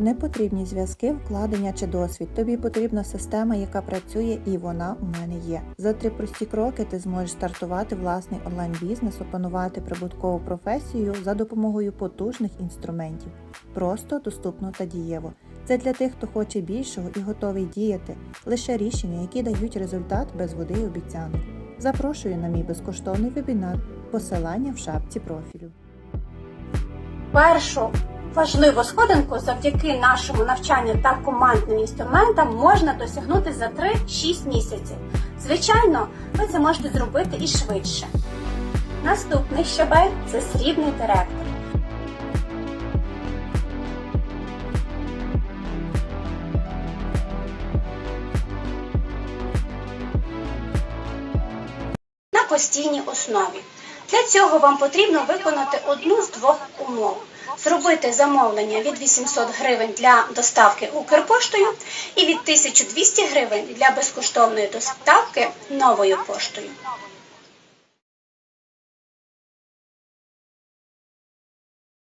Не потрібні зв'язки, вкладення чи досвід. Тобі потрібна система, яка працює, і вона у мене є. За три прості кроки ти зможеш стартувати власний онлайн-бізнес, опанувати прибуткову професію за допомогою потужних інструментів. Просто, доступно та дієво. Це для тих, хто хоче більшого і готовий діяти, лише рішення, які дають результат без води й обіцянок. Запрошую на мій безкоштовний вебінар. Посилання в шапці профілю. Першу важливу сходинку завдяки нашому навчанню та командним інструментам можна досягнути за 3-6 місяців. Звичайно, ви це можете зробити і швидше. Наступний щабель це срібний директор. на постійній основі. Для цього вам потрібно виконати одну з двох умов: зробити замовлення від 800 гривень для доставки Укрпоштою і від 1200 гривень для безкоштовної доставки новою поштою.